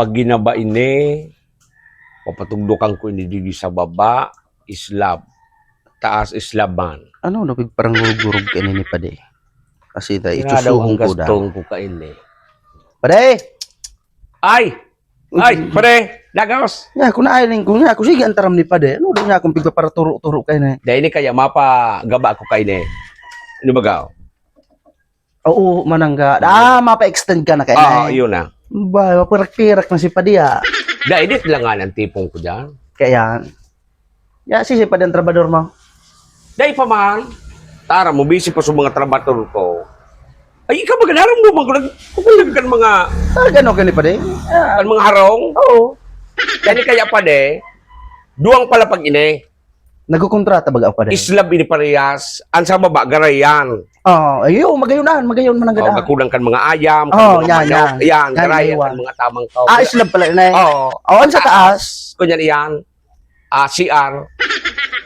Pag ginaba ini, papatugdukan ko ini digi sa baba, islab. Taas islaban. Ano, napig parang gurug ka ni pade. Kasi ang itusuhong ko da. gastong ko ka ini. Pade! Ay! Ay, pare! Lagos! Nga, kung naayaling ko nga, ako sige antaram ni pade. Ano daw nga akong pigpa para turo-turo kayo na. Dahil ini kaya mapa gaba ako kay ni. Ano ba gaw? Oo, manangga. Ah, mapa-extend ka na kayo Ah, na. yun na. Ba, mapirak-pirak na si pade ah. Dahil dit lang nga ng tipong ko dyan. Kaya, ya, si si pade ang trabador mo. Dahil pa man, tara mo, busy pa sa mga trabator ko. Ay, ikaw ba ganarang mo, mga kukulag ka ng mga, Ah, gano'n ka ni pade? kan mga harong. Oo. Dahil kaya pa de, duwang pala pag ini, Nagkukontrata baga ako pade? islab ini parehas, ang sa baba, garayan. Oo, ayo, magayonan, magayon O, manangga. kakulang kan mga ayam, kan Oh, mga yan, manok, yan. yan, iwan. kan mga tamang tao. Ah, islab pala na eh. Oo. Oo, ano sa taas? Kunyan yan, ah, CR.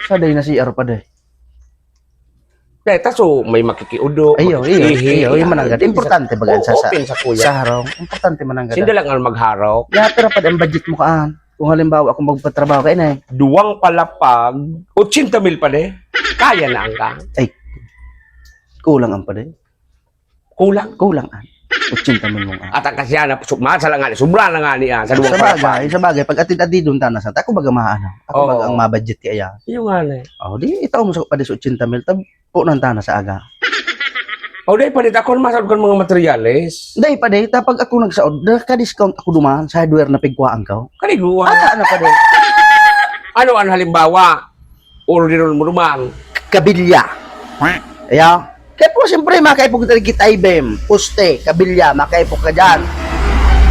Sa day na si Aro pade. Dahil taso, may makikiudo. Ayo, iyo, makikihi, iyo, yung yan. manangga. Importante baga sa sa, sa kuya. sa harong. Importante manangga. Sinda lang ang magharok. Ya, pero pade ang budget mo kaan. Kung halimbawa ako magpatrabaho kayo na eh. duwang palapag, 80 mil pa de. Kaya na ang ka. Kulang ang pade. Kulang. Kulang an. 80 mil mong an. At ang kasya na, masa lang nga ni, sobra na nga niya sa duwang Sa bagay, sa bagay, pag atid-atid doon tanas ako baga maano. Ako Oo. baga ang mabudget kaya. Yung nga na. Oh, di itaw mo sa pade sa 80 mil tab po nang tanas sa aga. O dahil palit ako masarap ka ng mga materyales. Day, tapag ako nagsaod, ka-discount ako duman sa hardware na pigkwaan ka. Kaniguan. Ata na pa day. Ano ang halimbawa? Order mo naman. Kabilya. Kaya po, siyempre, makaipog talaga kita ibem. Puste, kabilya, makaipog ka dyan.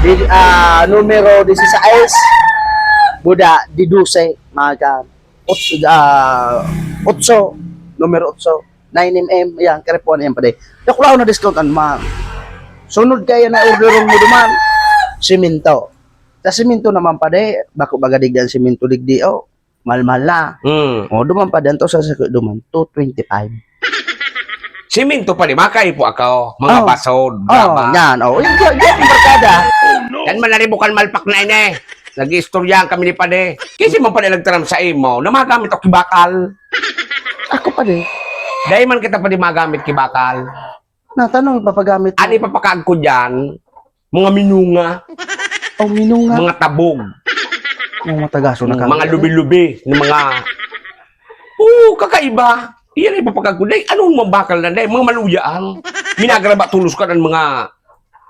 Di, ah, numero 16, Buda, di 12, mga kan. Ots, ah, otso, numero 8, 9mm, ayan, karepuan yan pa day. Nakulao na discount ang man. Sunod kaya na orderon mo duman, siminto. Sa siminto naman pa day, bako baga digdan siminto digdi, oh, mahal-mahal na. Hmm. O, duman pa din to sa duman, 225. Siminto pa di, makaipo ako. Mga Oh. basod, Oh, drama. yan. Oh, yung yan yung barkada. Yan man naribukan malpak na ini. Nag-istoryahan kami ni Pade. Kasi man Pade nagtaram sa imo, na magamit o kibakal. Ako pa din. Dahil man kita Pade magamit kibakal. Natanong, papagamit. Ani papakaag ko dyan, mga minunga, Oh, minunga. mga tabog, Mga matagaso na mga lubi-lubi, mga... Oo, kakaiba. Iyan ay. Dahil anong mga bakal na dahil? Mga maluyaan. Minagraba tulos ka ng mga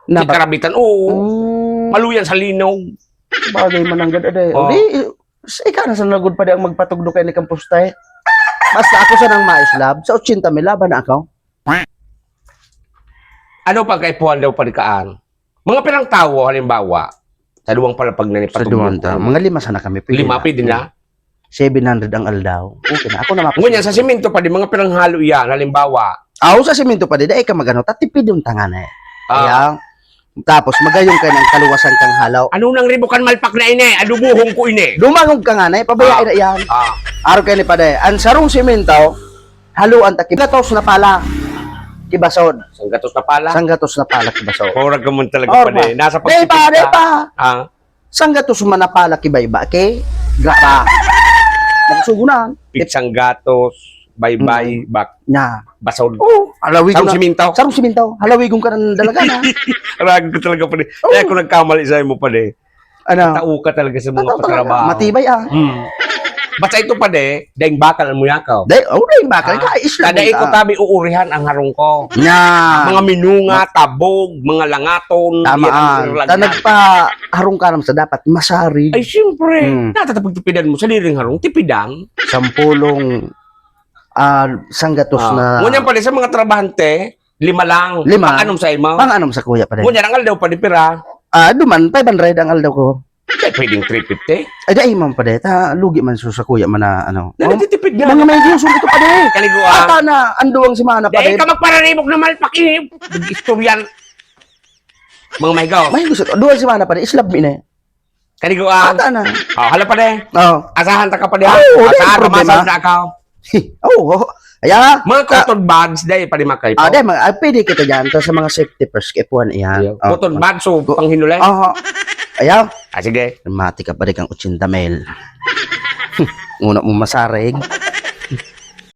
Naba. karabitan. Oo, Mm, maluyan sa linaw. bagay mananggad ade. Oh. Oh. Di, sa ikaw na sa nagod pa di ang magpatugdo kay ni Kampustay. Basta ako sa nang maislab, sa 80 mil laban na ako. Ano pa kay Puan daw palikaan? Mga pirang tawo, halimbawa, sa duwang palapag na ni Sa duwan ta, mga lima sana kami. pwede Lima na. pwede na. 700 ang aldaw. Okay na. Ako na. Ngunyan, sa simento pa di, mga pirang halo yan, halimbawa. Ako sa simento pa di, dahil ka magano, tatipid yung tangan eh. ah, Kaya, tapos magayong ka ng kaluwasan kang halaw. ano nang ribukan malpak na ini? Adubuhong ko ini. Lumangog ka nga na, pabayaan na yan. Ah, Araw kayo ni Paday. Ang sarong simento, haluan ta kibatos na pala. Kibasod. sanggatos na pala. Sanggatos na pala kibasod. Horag ka man talaga Or pa di. Nasa Day pa, ka. pa. Ah, Sanggatos man na pala kibaiba. Kay, grapa. Magsugunan. pitsang gatos, bye-bye, bak, Nya. basod. Oh, halawig Sarong na. simento. Sarong simento. Halawig ka ng dalaga na. Harag ko talaga pa. Kaya kung nagkamali sa mo pa Ano? tao ka talaga sa mga patrabaho. Matibay ah. Hmm. Basta ito pa de, daing bakal mo yakaw. Day, oh, day, bakal Ah, ka. Islam Kada iko tabi uurihan ang harong ko. Nya. Mga minunga, tabog, mga langaton. Tama ang ah. Ta nagpa harong ka sa dapat masari. Ay, siyempre. Hmm. Natatapag tipidan mo sa liring harong. Tipidan. Sampulong ah sanggatos Ah. na Ngunyan pa rin sa mga trabahante, lima lang. Lima. Pang-anom sa imo. pang anom sa kuya pa rin. Ngunyan ang aldaw pa di pira. Ah, duman 500 ang aldaw ko. Eh, pwedeng 350. Ay dai man pa rin. Ta lugi man so sa kuya man na ano. Oh, Nagtitipid na. mga may Diyos ito pa rin. Kaliguan. Ata na anduwang si mana pa Dahil rin. ka magparanibok na malpaki. Istoryan. Mga may gaw. May gusto. Duwang si mana pa rin. Islab mi na. Kaliguan. Ata na. Oh, hala pa de. Oh. Asahan ta ka pa de. Oo, Asahan ka problema. masal na ako. oh, oh. Ayan. Mga cotton buds, dahil pa di makay Ah, dai mga ah, pwede kita diyan ta sa mga safety first kay puan iyan. Cotton buds, so panghinulay. Oh. Ayan. Ah, sige. Mati ka pa rin kang 80 mil. Una mo masarig.